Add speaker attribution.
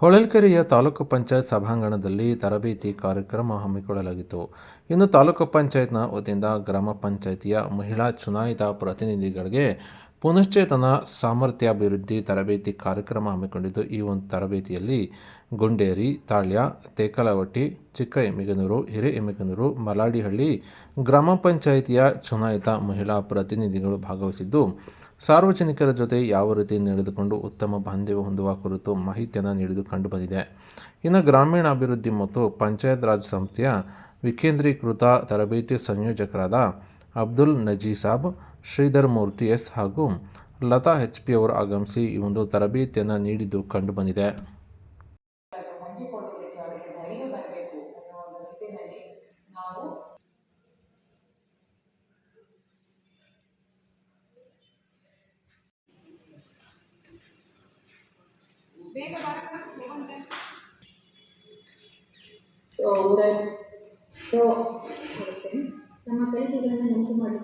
Speaker 1: ಹೊಳಲ್ಕೆರೆಯ ತಾಲೂಕು ಪಂಚಾಯತ್ ಸಭಾಂಗಣದಲ್ಲಿ ತರಬೇತಿ ಕಾರ್ಯಕ್ರಮ ಹಮ್ಮಿಕೊಳ್ಳಲಾಗಿತ್ತು. ಇನ್ನು ತಾಲೂಕು ಪಂಚಾಯತ್ನ ವತಿಯಿಂದ ಗ್ರಾಮ ಪಂಚಾಯಿತಿಯ ಮಹಿಳಾ ಚುನಾಯಿತ ಪ್ರತಿನಿಧಿಗಳಿಗೆ ಪುನಶ್ಚೇತನ ಸಾಮರ್ಥ್ಯಾಭಿವೃದ್ಧಿ ತರಬೇತಿ ಕಾರ್ಯಕ್ರಮ ಹಮ್ಮಿಕೊಂಡಿದ್ದು, ಈ ಒಂದು ತರಬೇತಿಯಲ್ಲಿ ಗುಂಡೇರಿ, ತಾಳ್ಯ, ತೇಕಲವಟ್ಟಿ ಚಿಕ್ಕ ಎಮ್ಮಿಗನೂರು ಹಿರೇ ಎಮ್ಮಿಗನೂರು ಮಲಾಡಿಹಳ್ಳಿ ಗ್ರಾಮ ಪಂಚಾಯಿತಿಯ ಚುನಾಯಿತ ಮಹಿಳಾ ಪ್ರತಿನಿಧಿಗಳು ಭಾಗವಹಿಸಿದ್ದು, ಸಾರ್ವಜನಿಕರ ಜೊತೆ ಯಾವ ರೀತಿ ನಡೆದುಕೊಂಡು ಉತ್ತಮ ಬಾಂಧವ್ಯ ಹೊಂದುವ ಕುರಿತು ಮಾಹಿತಿಯನ್ನು ನೀಡಿದ್ದು ಕಂಡುಬಂದಿದೆ. ಇನ್ನು ಗ್ರಾಮೀಣಾಭಿವೃದ್ಧಿ ಮತ್ತು ಪಂಚಾಯತ್ ರಾಜ್ ಸಂಸ್ಥೆಯ ವಿಕೇಂದ್ರೀಕೃತ ತರಬೇತಿ ಸಂಯೋಜಕರಾದ ಅಬ್ದುಲ್ ನಜೀಸಾಬ್ ಶ್ರೀಧರ್ ಮೂರ್ತಿ ಎಸ್ ಹಾಗೂ ಲತಾ ಎಚ್ ಪಿ ಅವರು ಆಗಮಿಸಿ ಈ ಒಂದು ತರಬೇತಿಯನ್ನು ನೀಡಿದ್ದು ಕಂಡುಬಂದಿದೆ
Speaker 2: ನಮ್ಮ ಕೈಗಳನ್ನು ನೆನಪು ಮಾಡಿ.